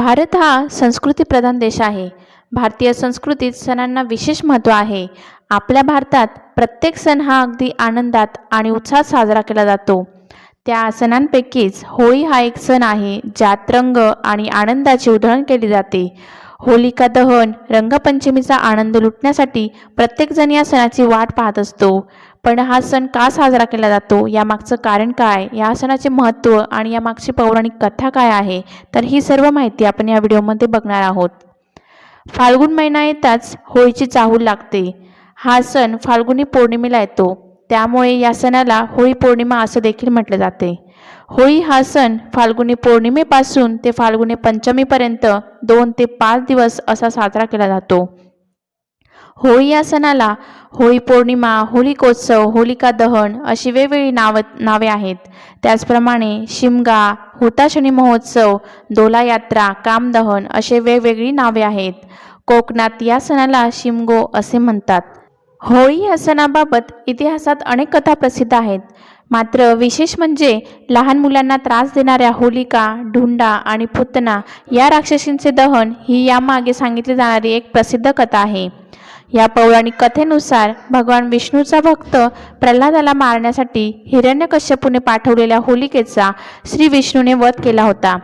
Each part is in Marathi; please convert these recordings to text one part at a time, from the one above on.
भारत हा संस्कृतीप्रधान देश आहे. भारतीय संस्कृतीत सणांना विशेष महत्त्व आहे. आपल्या भारतात प्रत्येक सण हा अगदी आनंदात आणि उत्साहात साजरा केला जातो. त्या सणांपैकीच होळी हा एक सण आहे ज्यात रंग आणि आनंदाची उधळण केली जाते. होलिका दहन रंगपंचमीचा आनंद लुटण्यासाठी प्रत्येकजण या सणाची वाट पाहत असतो. पण हा सण का साजरा केला जातो? यामागचं कारण काय? या सणाचे महत्त्व आणि यामागची पौराणिक कथा काय आहे? तर ही सर्व माहिती आपण या व्हिडिओमध्ये बघणार आहोत. फाल्गुन महिना येताच होळीची चाहूल लागते. हा सण फाल्गुनी पौर्णिमेला येतो. त्यामुळे या सणाला होळी पौर्णिमा असं देखील म्हटले जाते. होळी हा सण फाल्गुनी पौर्णिमेपासून ते फाल्गुनी पंचमीपर्यंत दोन ते पाच दिवस असा साजरा केला जातो. होळी या सणाला होळी पौर्णिमा होलिकोत्सव होलिका दहन अशी वेगवेगळी नाव नावे आहेत. त्याचप्रमाणे शिमगा हुताशनी महोत्सव दोला यात्रा कामदहन असे वेगवेगळी नावे आहेत. कोकणात या सणाला शिमगो असे म्हणतात. होळी या सणाबाबत इतिहासात अनेक कथा प्रसिद्ध आहेत. मात्र विशेष म्हणजे लहान मुलांना त्रास देणाऱ्या होलिका ढुंडा आणि पुतना या राक्षसींचे दहन ही यामागे सांगितली जाणारी एक प्रसिद्ध कथा आहे. या पौराणिक कथेनुसार भगवान विष्णूचा भक्त प्रल्हादाला मारण्यासाठी हिरण्यकश्यपूने पाठवलेल्या होलिकेचा श्री विष्णूने वध केला होता.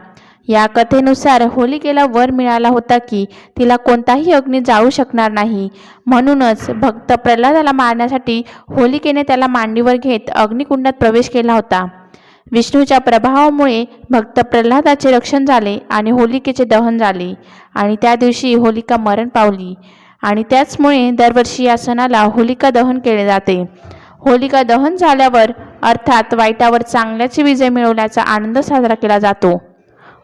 या कथेनुसार होलिकेला वर मिळाला होता की तिला कोणताही अग्नी जाळू शकणार नाही. म्हणूनच भक्त प्रल्हादाला मारण्यासाठी होलिकेने त्याला मांडीवर घेत अग्निकुंडात प्रवेश केला होता. विष्णूच्या प्रभावामुळे भक्त प्रल्हादाचे रक्षण झाले आणि होलिकेचे दहन झाले आणि त्या दिवशी होलिका मरण पावली. आणि त्याचमुळे दरवर्षी या सणाला होलिका दहन केले जाते. होलिका दहन झाल्यावर अर्थात वाईटावर चांगल्याची विजय मिळवल्याचा आनंद साजरा केला जातो.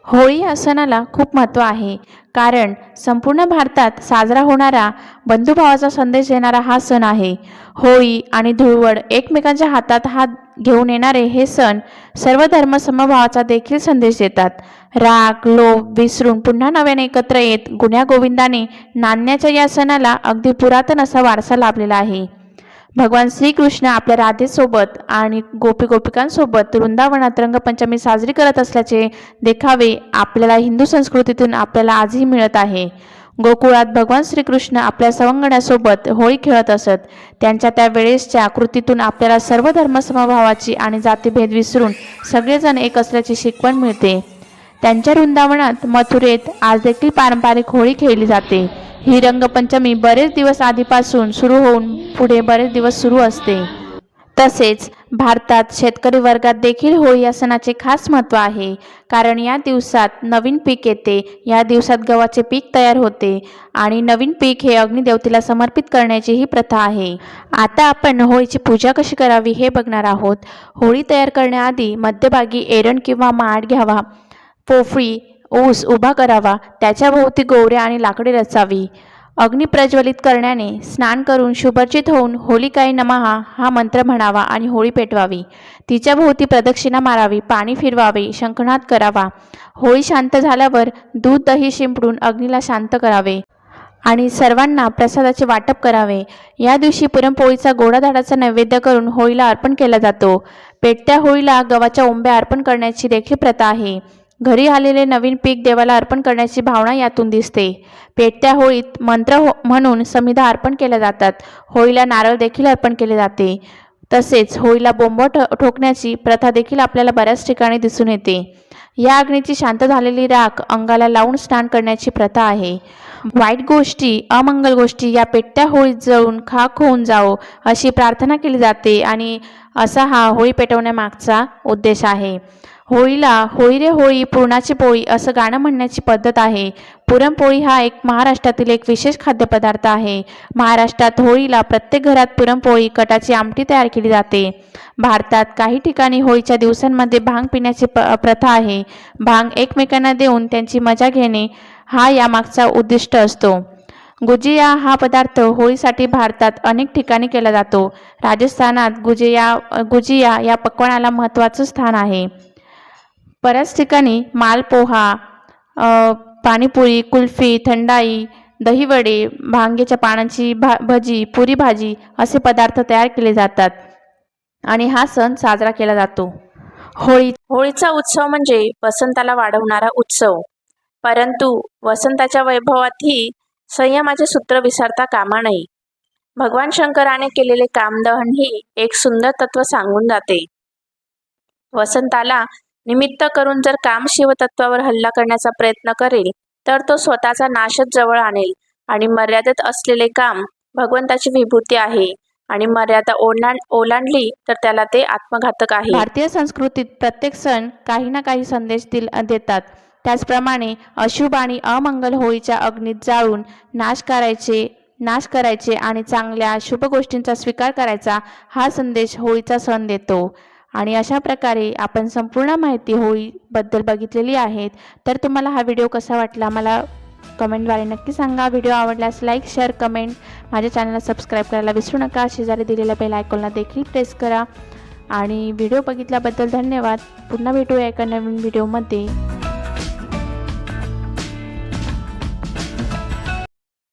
होळी या सणाला खूप महत्त्व आहे. कारण संपूर्ण भारतात साजरा होणारा बंधुभावाचा संदेश देणारा हा सण आहे. होळी आणि धुळवड एकमेकांच्या हातात हात घेऊन येणारे हे सण सर्व धर्म समभावाचा देखील संदेश देतात. राग लोभ विसरून पुन्हा नव्याने एकत्र येत गुण्यागोविंदाने नांदण्याच्या या सणाला अगदी पुरातन असा वारसा लाभलेला आहे. भगवान श्रीकृष्ण आपल्या राधेसोबत आणि गोपी गोपिकांसोबत वृंदावनात रंगपंचमी साजरी करत असल्याचे देखावे आपल्याला हिंदू संस्कृतीतून आपल्याला आजही मिळत आहे. गोकुळात भगवान श्रीकृष्ण आपल्या सवंगण्यासोबत होळी खेळत असत. त्यांच्या त्या वेळेसच्या कृतीतून आपल्याला सर्व धर्मसमभावाची आणि जातीभेद विसरून सगळेजण एक असल्याची शिकवण मिळते. त्यांच्या वृंदावनात मथुरेत आज देखील पारंपरिक होळी खेळली जाते. ही रंगपंचमी बरेच दिवस आधीपासून सुरू होऊन पुढे बरेच दिवस सुरू असते. तसेच भारतात शेतकरी वर्गात देखील होळी या सणाचे खास महत्त्व आहे. कारण या दिवसात नवीन पीक येते. या दिवसात गव्हाचे पीक तयार होते आणि नवीन पीक हे अग्निदेवतेला समर्पित करण्याची ही प्रथा आहे. आता आपण होळीची पूजा कशी करावी हे बघणार आहोत. होळी तयार करण्याआधी मध्यभागी एरण किंवा माड घ्यावा. पोफळी ऊस उभा करावा त्याच्याभोवती गोवऱ्या आणि लाकडी रचावी. अग्नी प्रज्वलित करण्याने स्नान करून शुभर्जित होऊन होलिकाई नमहा हा मंत्र म्हणावा आणि होळी पेटवावी. तिच्या भोवती प्रदक्षिणा मारावी पाणी फिरवावे शंखनाद करावा. होळी शांत झाल्यावर दूध दही शिंपडून अग्नीला शांत करावे आणि सर्वांना प्रसादाचे वाटप करावे. या दिवशी पुरणपोळीचा गोडाधाडाचा नैवेद्य करून होळीला अर्पण केला जातो. पेटत्या होळीला गव्हाच्या ओंब्या अर्पण करण्याची देखील प्रथा आहे. घरी आलेले नवीन पीक देवाला अर्पण करण्याची भावना यातून दिसते. पेटत्या होळीत मंत्र हो म्हणून समिधा अर्पण केल्या जातात. होळीला नारळ देखील अर्पण केले जाते. तसेच होळीला बोंब ठोकण्याची प्रथा देखील आपल्याला बऱ्याच ठिकाणी दिसून येते. या अग्नीची शांत झालेली राख अंगाला लावून स्नान करण्याची प्रथा आहे. वाईट गोष्टी अमंगल गोष्टी या पेटत्या होळीत जळून खाक होऊन जावो अशी प्रार्थना केली जाते आणि असा हा होळी पेटवण्यामागचा उद्देश आहे. होळीला होळी रे होळी पुरणाची पोळी असं गाणं म्हणण्याची पद्धत आहे. पुरणपोळी हा एक महाराष्ट्रातील एक विशेष खाद्यपदार्थ आहे. महाराष्ट्रात होळीला प्रत्येक घरात पुरणपोळी कटाची आमटी तयार केली जाते. भारतात काही ठिकाणी होळीच्या दिवसांमध्ये भांग पिण्याची प प्रथा आहे. भांग एकमेकांना देऊन त्यांची मजा घेणे हा यामागचा उद्दिष्ट असतो. गुजिया हा पदार्थ होळीसाठी भारतात अनेक ठिकाणी केला जातो. राजस्थानात गुजिया गुजिया या पक्वानाला महत्त्वाचं स्थान आहे. बऱ्याच ठिकाणी मालपोहा पाणीपुरी कुल्फी थंडाई दहीवडे भांगेच्या पानांची भा भजी पुरी भाजी असे पदार्थ तयार केले जातात. आणि हा सण साजरा केला जातो. होळी होळीचा उत्सव म्हणजे वसंताला वाढवणारा उत्सव. परंतु वसंताच्या वैभवातही संयमाचे सूत्र विसरता कामा नये. भगवान शंकराने केलेले कामदहन ही एक सुंदर तत्व सांगून जाते. वसंताला निमित्त करून जर काम शिवतत्वावर हल्ला करण्याचा प्रयत्न करेल तर तो स्वतःचा नाशच जवळ आणेल. आणि मर्यादेत असलेले काम भगवंताची विभूती आहे. आणि मर्यादा ओलांड ओलांडली तर त्याला ते आत्मघातक आहे. भारतीय संस्कृतीत प्रत्येक सण काही ना काही संदेश दिल देतात. त्याचप्रमाणे अशुभ आणि अमंगल होळीच्या अग्नीत जाळून नाश करायचे नाश करायचे आणि चांगल्या शुभ गोष्टींचा स्वीकार करायचा हा संदेश होळीचा सण देतो. आणि अशा प्रकारे आपण संपूर्ण माहिती होळीबद्दल बघितलेली आहेत. तर तुम्हाला हा व्हिडिओ कसा वाटला मला कमेंटद्वारे नक्की सांगा. व्हिडिओ आवडल्यास लाईक शेअर कमेंट माझ्या चॅनलला सबस्क्राईब करायला विसरू नका. शेजारी दिलेल्या बेल आयकॉनला देखील प्रेस करा. आणि व्हिडिओ बघितल्याबद्दल धन्यवाद. पुन्हा भेटूया एका नवीन व्हिडिओमध्ये